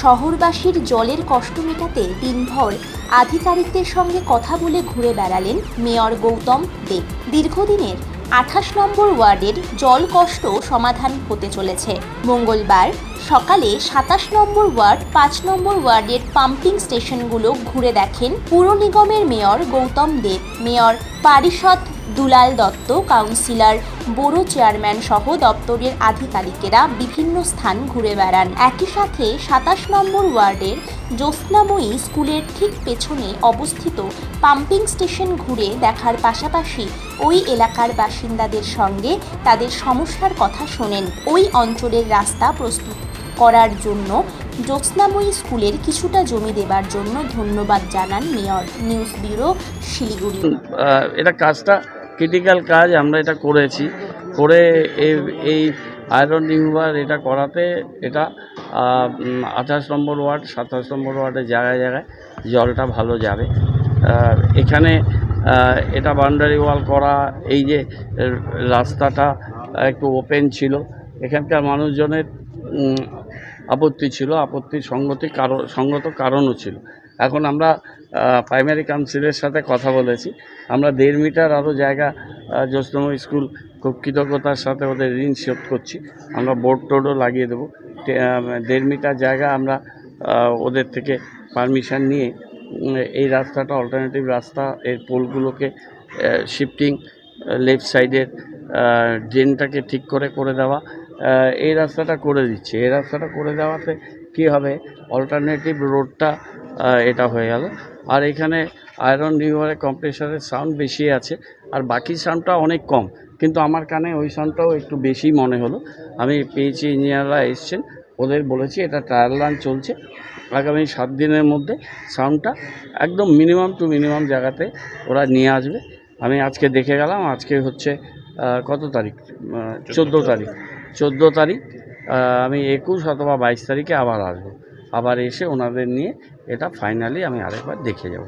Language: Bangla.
শহরবাসীর জলের কষ্ট মেটাতে দিনভর আধিকারিকদের সঙ্গে কথা বলে ঘুরে বেড়ালেন মেয়র গৌতম দেব দীর্ঘদিনের আঠাশ নম্বর ওয়ার্ডের জল কষ্ট সমাধান হতে চলেছে। মঙ্গলবার সকালে সাতাশ নম্বর ওয়ার্ড, পাঁচ নম্বর ওয়ার্ডের পাম্পিং স্টেশনগুলো ঘুরে দেখেন পুর নিগমের মেয়র গৌতম দেব মেয়র পারিষদ দুলাল দত্ত, কাউন্সিলর বড় চেয়ারম্যান সহ দপ্তরের আধিকারিকেরা বিভিন্ন স্থান ঘুরে বেড়ান। একই সাথে সাতাশ নম্বর ওয়ার্ডের জ্যোৎস্নাময়ী স্কুলের ঠিক পেছনে অবস্থিত পাম্পিং স্টেশন ঘুরে দেখার পাশাপাশি ওই এলাকার বাসিন্দাদের সঙ্গে তাদের সমস্যার কথা শোনেন। ওই অঞ্চলের রাস্তা প্রস্তুত করার জন্য জ্যোৎস্নাময়ী স্কুলের কিছুটা জমি দেবার জন্য ধন্যবাদ জানান মেয়র। News bureau Siliguri. এটা কাজটা ক্রিটিক্যাল কাজ আমরা এটা করেছি। করে এই আয়রন রিমুভার এটা করাতে এটা আঠাশ নম্বর ওয়ার্ড, সাতাশ নম্বর ওয়ার্ডে জায়গায় জায়গায় জলটা ভালো যাবে। এখানে এটা বাউন্ডারি ওয়াল করা, এই যে, রাস্তাটা একটু ওপেন ছিল। এখানকার মানুষজনের আপত্তি ছিল, আপত্তির সঙ্গতি কারণ সঙ্গত কারণও ছিল। এখন আমরা প্রাইমারি কাউন্সিলের সাথে কথা বলেছি। আমরা দেড় মিটার আরও জায়গা জ্যোৎস্নম স্কুল খুব কৃতজ্ঞতার সাথে ওদের ঋণ শোধ করছি। আমরা বোর্ড টোডও লাগিয়ে দেবো। দেড় মিটার জায়গা আমরা ওদের থেকে পারমিশন নিয়ে এই রাস্তাটা অল্টারনেটিভ রাস্তা, এর পোলগুলোকে শিফটিং লেফট সাইডের ড্রেনটাকে ঠিক করে করে দেওয়া এই রাস্তাটা করে দিচ্ছে। এই রাস্তাটা করে দেওয়াতে কী হবে? অল্টারনেটিভ রোডটা এটা হয়ে গেল। আর এখানে আয়রন রিভারে কম্প্রেসারের সাউন্ড বেশি আছে, আর বাকি সাউন্ডটা অনেক কম। কিন্তু আমার কানে ওই সাউন্ডটাও একটু বেশি মনে হলো। আমি পেয়েছি ইঞ্জিনিয়াররা এসছেন, ওদের বলেছি এটা ট্রায়াল রান চলছে। আগামী সাত দিনের মধ্যে সাউন্ডটা একদম মিনিমাম টু মিনিমাম জায়গাতে ওরা নিয়ে আসবে। আমি আজকে দেখে গেলাম, আজকে হচ্ছে কত তারিখ? চোদ্দ তারিখ। চোদ্দ তারিখ। আমি একুশ অথবা বাইশ তারিখে আবার আসব। আবার এসে ওনাদের নিয়ে এটা ফাইনালি আমি আরেকবার দেখে যাব।